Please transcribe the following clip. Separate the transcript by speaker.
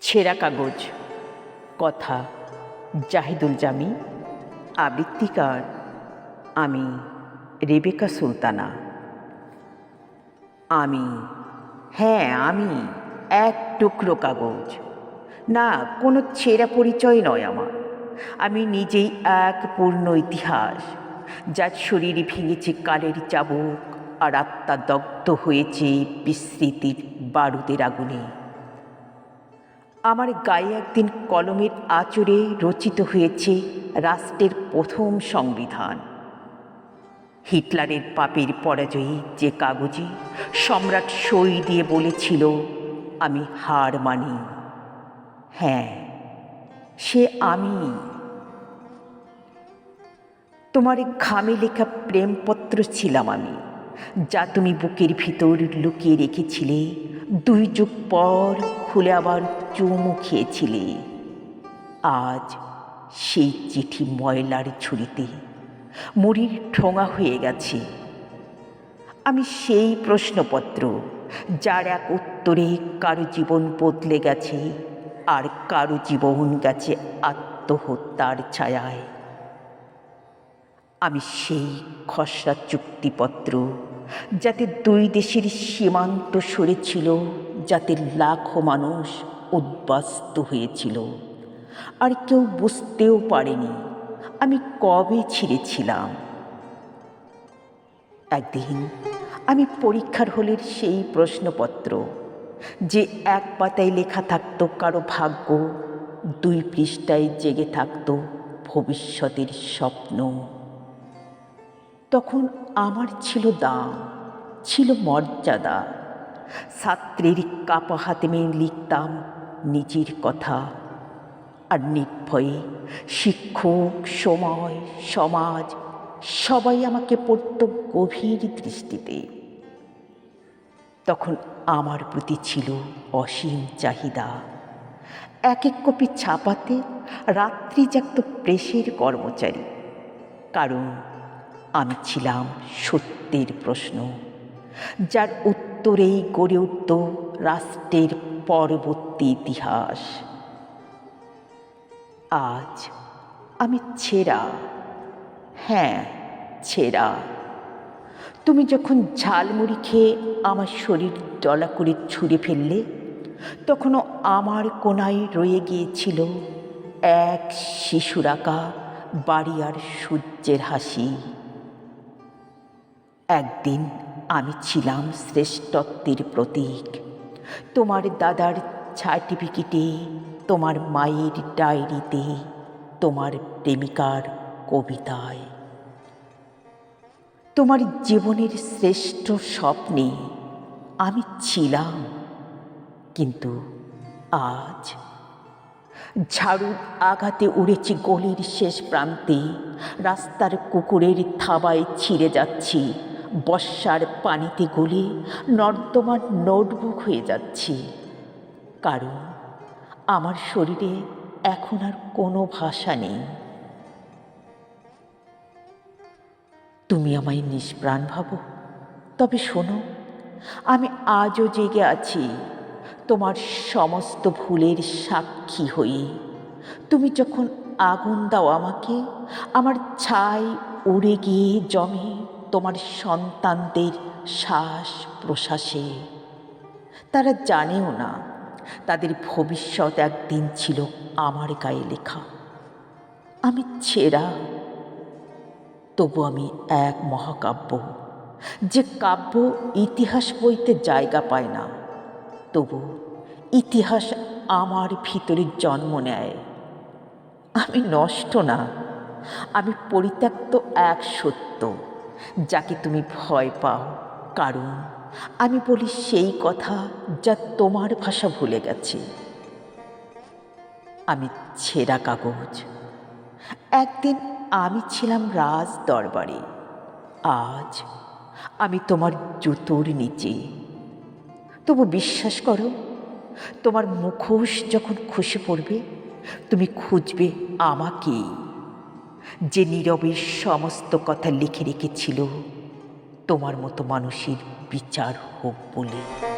Speaker 1: ছেঁড়া কাগজ, কথা, জাহিদুল জামি, আবৃত্তিকার, আমি রেবেকা সুলতানা। আমি হ্যাঁ আমি এক টুকরো কাগজ। না, কোনো ছেঁড়া পরিচয় নয় আমার। আমি নিজেই এক পূর্ণ ইতিহাস। যার শরীর ভেঙেছে কালের চাবুক, আর আত্মা দগ্ধ হয়েছে বিস্মৃতির বারুদের আগুনে। আমার গায়ে একদিন কলমের আচরে রচিত হয়েছে রাষ্ট্রের প্রথম সংবিধান। হিটলারের পাপের পরাজয়ী যে কাগজে সম্রাট সই দিয়ে বলেছিল, আমি হার মানি। হ্যাঁ সে আমি। তোমার ঘামে লেখা প্রেমপত্র ছিলাম আমি, যা তুমি বুকের ভিতর লুকিয়ে রেখেছিলে, দুই যুগ পর খুলে আবার চুমু খেয়েছিলে। আজ সেই চিঠি ময়লার ছুরিতে মুড়ির ঠোঙা হয়ে গেছে। আমি সেই প্রশ্নপত্র, যার এক উত্তরে কারও জীবন বদলে গেছে, আর কারও জীবন গেছে আত্মহত্যার ছায়ায়। আমি সেই খসড়া চুক্তিপত্র যাতে দুই দেশের সীমান্ত সরেছিল, যাতে লাখো মানুষ উদ্বাস্ত হয়েছিল। আর কেউ বুঝতেও পারেনি আমি কবে ছিঁড়েছিলাম। একদিন আমি পরীক্ষার হলের সেই প্রশ্নপত্র, যে এক পাতায় লেখা থাকতো কারও ভাগ্য, দুই পৃষ্ঠায় জেগে থাকতো ভবিষ্যতের স্বপ্ন। তখন আমার ছিল দাম, ছিল মর্যাদা। ছাত্রের কাপা হাতে মেয়ে লিখতাম নিজের কথা। আর নির্ভয়ে শিক্ষক, সময়, সমাজ, সবাই আমাকে পড়ত গভীর দৃষ্টিতে। তখন আমার প্রতি ছিল অসীম চাহিদা। এক এক কপি ছাপাতে রাত্রি জাগত প্রেসের কর্মচারী। কারণ আমি ছিলাম সত্যের প্রশ্ন। যার উত্তরেই গড়ে উঠত রাষ্ট্রের পরবর্তী ইতিহাস। আজ আমি ছেঁড়া। হ্যাঁ ছেঁড়া। তুমি যখন ঝালমুড়ি খেয়ে আমার শরীর ডলা করে ছুঁড়ে ফেললে, তখনও আমার কোনায় রয়ে গিয়েছিল এক শিশুর আঁকা বাড়ি আর সূর্যের হাসি। একদিন আমি ছিলাম শ্রেষ্ঠত্বের প্রতীক। তোমার দাদার সার্টিফিকেটে তোমার মায়ের ডায়েরিতে, তোমার প্রেমিকার কবিতায়। তোমার জীবনের শ্রেষ্ঠ স্বপ্নে আমি ছিলাম, কিন্তু আজ ঝাড়ুর আঘাতে উড়েছি গলির শেষ প্রান্তে, রাস্তার কুকুরের থাবায় ছিঁড়ে যাচ্ছি। বর্ষার পানিতে গলে নর্দমার নোটবুক হয়ে যাচ্ছি। কারণ আমার শরীরে এখন আর কোনো ভাষা নেই। তুমি আমায় নিষ্প্রাণ ভাবো। তবে শোনো, আমি আজও জেগে আছি। তোমার সমস্ত ভুলের সাক্ষী হয়ে। তুমি যখন আগুন দাও আমাকে, আমার ছাই উড়ে গিয়ে জমে। তোমার সন্তানদের শ্বাস প্রশ্বাসে তারা জানেও না, তাদের ভবিষ্যৎ একদিন ছিল আমার গায়ে লেখা। আমি ছেঁড়া, তবু আমি এক মহাকাব্য। যে কাব্য ইতিহাস বইতে জায়গা পায় না, তবু ইতিহাস আমার ভিতরে জন্ম নেয়। আমি নষ্ট না, আমি পরিত্যক্ত এক সত্য। যাকে তুমি ভয় পাও। কারণ আমি বলি সেই কথা যা তোমার ভাষা ভুলে গেছে। আমি ছেঁড়া কাগজ। একদিন আমি ছিলাম রাজ দরবারে। আজ আমি তোমার জুতোর নিচে। তবু বিশ্বাস করো, তোমার মুখোশ যখন খসে পড়বে, তুমি খুঁজবে আমাকেই। যে নীরবের সমস্ত কথা লিখে রেখেছিল তোমার মতো মানুষের বিচার হোক বলে।